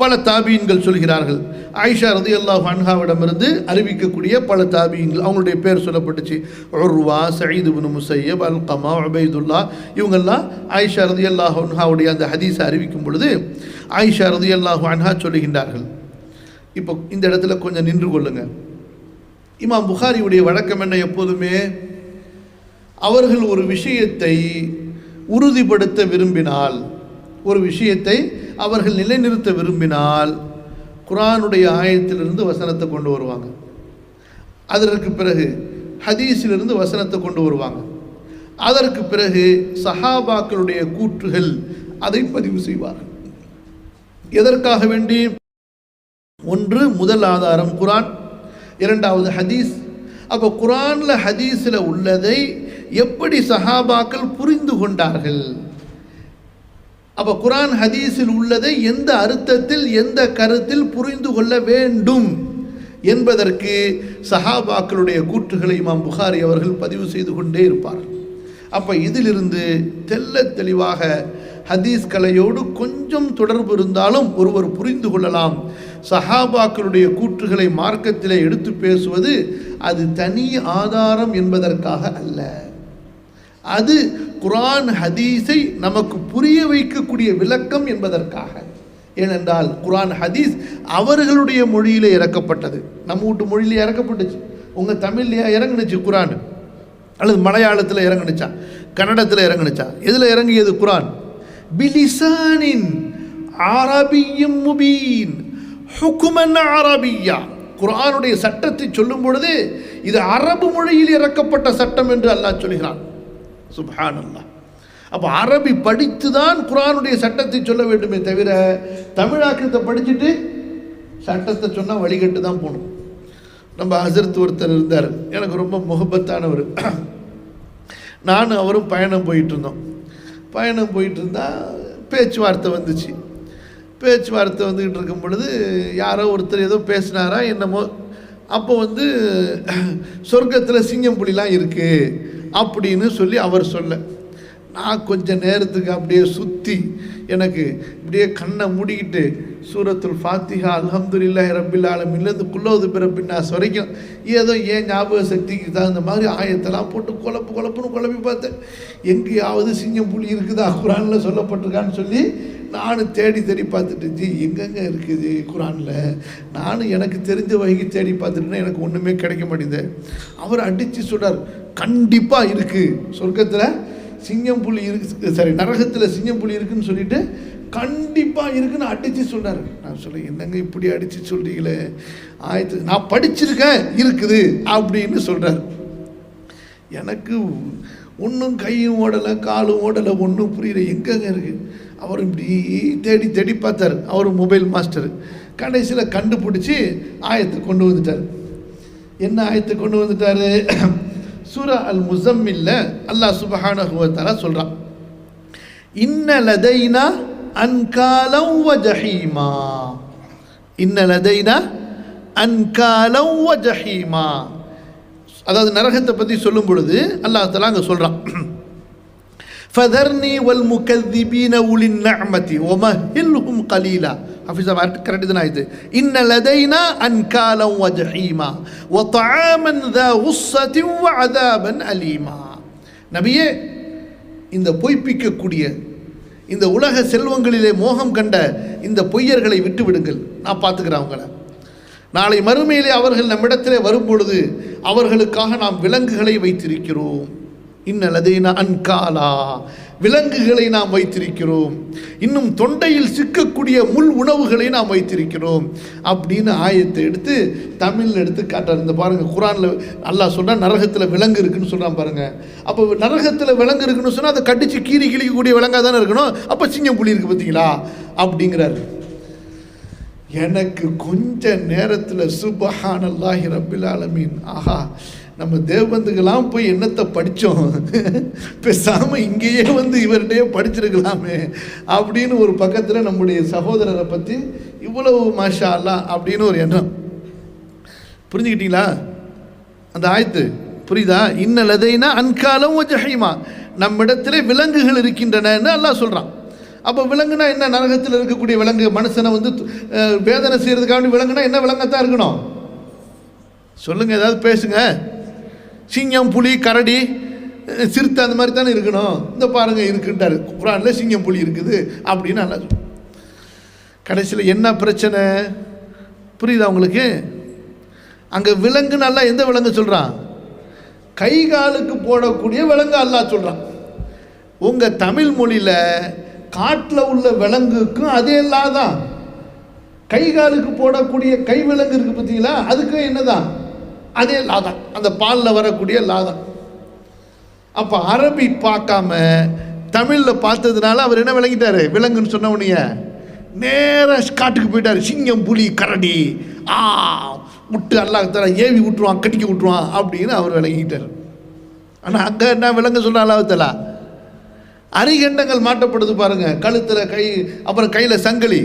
பல தாபீன்கள் சொல்கிறார்கள். ஆயிஷா ரதி அல்லாஹ் அன்ஹாவிடமிருந்து அறிவிக்கக்கூடிய பல தாபீன்கள் அவங்களுடைய பேர் சொல்லப்பட்டுச்சு. Urwa Saeed bin Musayyab Alqama Ubaydullah இவங்கெல்லாம் ஆயிஷா ரதி அல்லாஹ் அன்ஹாவுடைய அந்த ஹதீஸை அறிவிக்கும் பொழுது ஆயிஷா ரதி அல்லாஹ் அன்ஹா சொல்லுகின்றார்கள். இப்போ இந்த இடத்துல கொஞ்சம் நின்று கொள்ளுங்க. இமாம் புகாரியுடைய வழக்கம் என்ன எப்போதுமே? அவர்கள் ஒரு விஷயத்தை உறுதிப்படுத்த விரும்பினால் ஒரு விஷயத்தை அவர்கள் நிலைநிறுத்த விரும்பினால் குரானுடைய ஆயத்திலிருந்து வசனத்தை கொண்டு வருவாங்க. அதற்கு பிறகு ஹதீஸிலிருந்து வசனத்தை கொண்டு வருவாங்க. அதற்கு பிறகு சஹாபாக்களுடைய கூற்றுகள் அதை பதிவு செய்வார்கள். எதற்காக வேண்டி? ஒன்று முதல் ஆதாரம் குரான். இரண்டாவது ஹதீஸ். அப்போ குரானில் ஹதீஸில் உள்ளதை எப்படி சஹாபாக்கள் புரிந்து கொண்டார்கள்? அப்போ குரான் ஹதீஸில் உள்ளதை எந்த அர்த்தத்தில் எந்த கருத்தில் புரிந்து கொள்ள வேண்டும் என்பதற்கு சஹாபாக்களுடைய கூற்றுகளை இமாம் புகாரி அவர்கள் பதிவு செய்து கொண்டே இருப்பார்கள் அப்போ இதிலிருந்து தெல்ல தெளிவாக ஹதீஸ் கலையோடு கொஞ்சம் தொடர்பு இருந்தாலும் ஒருவர் புரிந்து கொள்ளலாம். சஹாபாக்களுடைய கூற்றுகளை மார்க்கத்திலே எடுத்து பேசுவது அது தனி ஆதாரம் என்பதற்காக அல்ல. அது குரான் ஹதீஸை நமக்கு புரிய வைக்கக்கூடிய விளக்கம் என்பதற்காக. ஏனென்றால் குரான் ஹதீஸ் அவர்களுடைய மொழியில் இறக்கப்பட்டது. நம்ம வீட்டு மொழியிலே இறக்கப்பட்டுச்சு. உங்கள் தமிழ்லையா இறங்குனுச்சு குரான். அல்லது மலையாளத்தில் இறங்குனுச்சா? கன்னடத்தில் இறங்குனுச்சா? எதில் இறங்கியது குரான்? பிலிசானின் அரபியும் முபீன். ஹுக்குமன் அரபியா. குரானுடைய சட்டத்தை சொல்லும் பொழுது இது அரபு மொழியில் இறக்கப்பட்ட சட்டம் என்று அல்லாஹ் சொல்கிறான். சுப்ஹான் அப்போ அரபி படித்து தான் குரானுடைய சட்டத்தை சொல்ல வேண்டுமே தவிர தமிழாக்கத்தை படிச்சுட்டு சட்டத்தை சொன்னால் வழிகட்டு தான் போகணும். நம்ம ஹசரத் ஒருத்தர் இருந்தார். எனக்கு ரொம்ப முகபத்தானவர் நானும் அவரும் பயணம் போயிட்டு இருந்தோம் பயணம் போயிட்டு இருந்தால் பேச்சுவார்த்தை வந்துச்சு. பேச்சுவார்த்தை வந்துக்கிட்டு இருக்கும் பொழுது யாரோ ஒருத்தர் ஏதோ பேசினாரா என்னமோ அப்போ வந்து சொர்க்கத்தில் சிங்கம் புலிலாம் இருக்குது அப்படின்னு சொல்லி அவர் சொல்ல. நான் கொஞ்ச நேரத்துக்கு அப்படியே சுற்றி எனக்கு இப்படியே கண்ணை மூடிக்கிட்டு சூரத்துல் ஃபாத்திஹா அல்ஹம்துலில்லாஹி ரப்பில் ஆலமின்லேருந்து குல்லோது பிறப்பின்னாஸ் வரைக்கும் ஏதோ ஏன் ஞாபக சக்திக்கு தகுந்த மாதிரி ஆயத்தெல்லாம் போட்டு குழப்பு குழப்புன்னு குழப்பி பார்த்தேன். எங்கேயாவது சிங்கம் புலி இருக்குதா? குரானில் சொல்லப்பட்டிருக்கான்னு சொல்லி நானும் தேடி தேடி பார்த்துட்டு ஜி எங்கெங்க இருக்குது குரானில்? நானும் எனக்கு தெரிஞ்ச வகைக்கு தேடி பார்த்துட்டுனா எனக்கு ஒன்றுமே கிடைக்க மாட்டேங்குது. அவர் அடித்து சொல்கிறார் கண்டிப்பாக இருக்குது சொர்க்கத்தில் சிங்கம் புலி இருக்கு. சாரி நரகத்தில் சிங்கம் புலி இருக்குன்னு சொல்லிட்டு கண்டிப்பாக இருக்குன்னு அடித்து சொல்கிறாரு நான் சொல்ல என்னங்க இப்படி அடித்து சொல்கிறீங்களே ஆயத்து நான் படிச்சிருக்கேன் இருக்குது அப்படின்னு சொல்கிறார் எனக்கு ஒன்றும் கையும் ஓடலை காலும் ஓடலை ஒன்றும் புரியல. எங்கங்க இருக்கு? அவர் இப்படி தேடி தேடி பார்த்தார். அவர் மொபைல் மாஸ்டர் கடைசியில் கண்டுபிடிச்சி ஆயத்தை கொண்டு வந்துட்டார். என்ன ஆயத்தை கொண்டு வந்துட்டாரு? சூரா அல் முசம்மில்ல அல்லாஹ் சுபஹானஹு சொல்கிறான் தஆலா இன்ன லதைனா அன்காலம் வ ஜஹீமா. இன்ன லதைனா அன்காலம் வ ஜஹீமா. அதாவது நரகத்தை பற்றி சொல்லும் பொழுது அல்லாஹ் தலா அங்கே சொல்கிறான் ஃபதர்னி வல் முகதிபீன உலின் ஹில் ஒமஹில்ஹும் கலீலா ஹஃபிஸ் ஆர்ட் கரெக்ட் தான் ஆயிடுது இன்ன லதைனா அன்காலம் வஜஹீமா ஒ தாமன் த உஸ்ஸதி வ அதாபன் அலீமா நபியே இந்த பொய்ப்பிக்கக்கூடிய இந்த உலக செல்வங்களிலே மோகம் கண்ட இந்த பொய்யர்களை விட்டு விடுங்கள் நான் பார்த்துக்கிறேன் அவங்கள. நாளை மறுமையிலே அவர்கள் நம்மிடத்திலே வரும்பொழுது அவர்களுக்காக நாம் விலங்குகளை வைத்திருக்கிறோம். இன்னலதேன அன்காலா விலங்குகளை நாம் வைத்திருக்கிறோம். இன்னும் தொண்டையில் சிக்கக்கூடிய முள் உணவுகளை நாம் வைத்திருக்கிறோம். அப்படின்னு ஆயத்தை எடுத்து தமிழில் எடுத்து காட்டுறார். இந்த பாருங்கள் குரானில் அல்லாஹ் சொன்னால் நரகத்தில் விலங்கு இருக்குன்னு சொல்கிறான் பாருங்கள் அப்போ நரகத்தில் விலங்கு இருக்குன்னு சொன்னால் அதை கடித்து கீறி கிழிக்கக்கூடிய விலங்காக தானே இருக்கணும்? அப்போ சிங்கம் புலி இருக்குது பார்த்தீங்களா அப்படிங்கிறாரு. எனக்கு கொஞ்ச நேரத்தில் சுபஹானல்லாஹி ரபில் ஆலமீன். ஆஹா நம்ம தேவபந்துக்கெல்லாம் போய் என்னத்தை படித்தோம் பேசாமல் இங்கேயே வந்து இவர்கிட்டயே படிச்சிருக்கலாமே அப்படின்னு ஒரு பக்கத்தில் நம்முடைய சகோதரரை பற்றி இவ்வளவு மாஷா அல்லா அப்படின்னு ஒரு எண்ணம். புரிஞ்சுக்கிட்டீங்களா? அந்த ஆயத்து புரியுதா? இன்னலதைனா அன்காலம் ஜஹீமா நம்மிடத்தில் விலங்குகள் இருக்கின்றனன்னு எல்லாம் சொல்கிறான் அப்போ விலங்குனா என்ன? நரகத்தில் இருக்கக்கூடிய விலங்கு மனுஷனை வந்து வேதனை செய்கிறதுக்காக விலங்குனா என்ன விலங்கத்தான் இருக்கணும்? சொல்லுங்க ஏதாவது பேசுங்க. சிங்கம் புலி கரடி சிறுத்தை அந்த மாதிரி தானே இருக்கணும். இந்த பாருங்க இருக்குன்ட்டாரு குரானில் சிங்கம் புலி இருக்குது அப்படின்னு நல்லா கடைசியில் என்ன பிரச்சனை? புரியுதா உங்களுக்கு? அங்கே விலங்கு நல்லா எந்த விலங்கு சொல்கிறான் கை காலுக்கு போடக்கூடிய விலங்கு அல்லா சொல்கிறான் உங்கள் தமிழ் மொழியில் காட்டில் உள்ள விலங்குக்கும் அதே தான். கை காலுக்கு போடக்கூடிய கை விலங்கு இருக்குது பார்த்தீங்களா? அதுக்கும் என்னதான்? அதே லாதான். அந்த பாலில் வரக்கூடிய லாதான். அப்போ அரபி பார்க்காம தமிழில் பார்த்ததுனால அவர் என்ன விளங்கிட்டாரு? விலங்குன்னு சொன்ன உடனே நேராக காட்டுக்கு போயிட்டாரு. சிங்கம் புலி கரடி ஆ விட்டு அல்லாஹ் ஏவி விட்டுருவான் கட்டிக்க விட்டுருவான் அப்படின்னு அவர் விளங்கிட்டார். ஆனால் அங்கே என்ன விலங்கு சொன்ன அல்லாஹ் அரிகண்டங்கள் மாட்டப்படுது பாருங்கள் கழுத்தில் கை அப்புறம் கையில் சங்கிலி.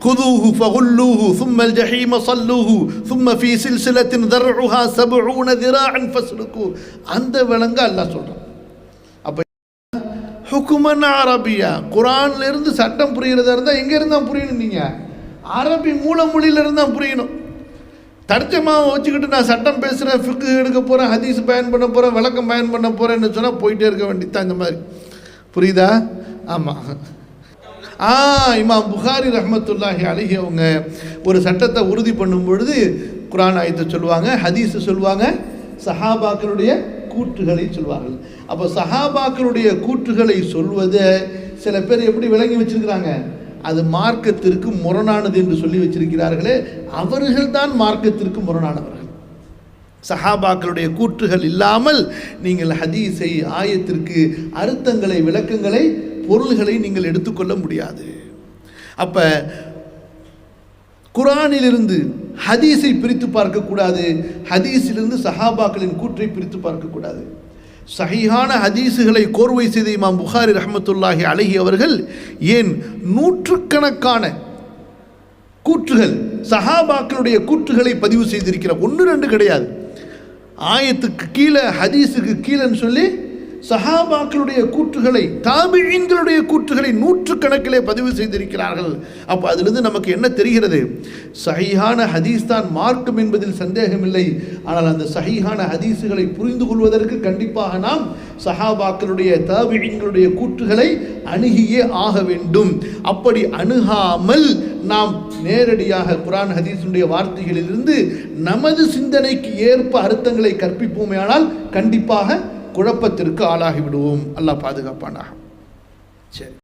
குதூஹு ஃபகுல்லூஹு சும்மல் ஜஹீம சல்லூஹு சும்ம ஃபி சில்சிலத்தின் தர்ஹுஹா சபுஊன திராஅன் ஃபஸ்லுகு அந்த விலங்கு அல்லாஹ் சொல்கிறான் அப்போ ஹுக்குமன் அரபியா? குரான்லேருந்து சட்டம் புரிகிறதா இருந்தால் எங்கேருந்து தான் புரியணும் நீங்கள் அரபி மூல மொழியிலேருந்து தான் புரியணும். தர்ஜமாக வச்சுக்கிட்டு நான் சட்டம் பேசுகிறேன் ஃபிக்கு எடுக்க போகிறேன் ஹதீஸ் பயன் பண்ண போகிறேன் விளக்கம் பயன் பண்ண போகிறேன்னு சொன்னால் போயிட்டே இருக்க வேண்டியதான் இந்த மாதிரி. புரியுதா? ஆமாம் ஆ இமாம் புகாரி ரஹமத்துல்லாஹி அழகி அவங்க ஒரு சட்டத்தை உறுதி பண்ணும் பொழுது குரான் ஆயத்தை சொல்லுவாங்க ஹதீஸ் சொல்லுவாங்க சஹாபாக்களுடைய கூற்றுகளை சொல்வார்கள். அப்போ சஹாபாக்களுடைய கூற்றுகளை சொல்வதை சில பேர் எப்படி விளங்கி வச்சிருக்கிறாங்க? அது மார்க்கத்திற்கு முரணானது என்று சொல்லி வச்சிருக்கிறார்களே அவர்கள்தான் மார்க்கத்திற்கு முரணானவர்கள். சஹாபாக்களுடைய கூற்றுகள் இல்லாமல் நீங்கள் ஹதீஸை ஆயத்திற்கு அர்த்தங்களை விளக்கங்களை பொருள்களை நீங்கள் எடுத்துக்கொள்ள முடியாது. அப்போ குரானிலிருந்து ஹதீஸை பிரித்து பார்க்கக்கூடாது ஹதீஸிலிருந்து சஹாபாக்களின் கூற்றை பிரித்து பார்க்கக்கூடாது சகையான ஹதீஸுகளை கோர்வை செய்த இமாம் புகாரி ரஹமத்துல்லாஹி அழகி அவர்கள் ஏன் நூற்றுக்கணக்கான கூற்றுகள் சஹாபாக்களுடைய கூற்றுகளை பதிவு செய்திருக்கிறார்? ஒன்று ரெண்டு கிடையாது. ஆயத்துக்கு கீழே ஹதீஸுக்கு கீழேன்னு சொல்லி சஹாபாக்களுடைய கூற்றுகளை தாபிழீன்களுடைய கூற்றுகளை நூற்றுக்கணக்கிலே பதிவு செய்திருக்கிறார்கள். அப்போ அதிலிருந்து நமக்கு என்ன தெரிகிறது? சஹீஹான ஹதீஸ் தான் மார்க்கம் என்பதில் சந்தேகமில்லை. ஆனால் அந்த சஹீஹான ஹதீஸுகளை புரிந்து கொள்வதற்கு கண்டிப்பாக நாம் சஹாபாக்களுடைய தாபிழீன்களுடைய கூற்றுகளை அணுகியே ஆக வேண்டும். அப்படி அணுகாமல் நாம் நேரடியாக குரான் ஹதீஸுடைய வார்த்தைகளிலிருந்து நமது சிந்தனைக்கு ஏற்ப அர்த்தங்களை கற்பிப்போமேயானால் கண்டிப்பாக குழப்பத்திற்கு ஆளாகி விடுவோம் அல்லாஹ் பாதுகாப்பானாக. சரி.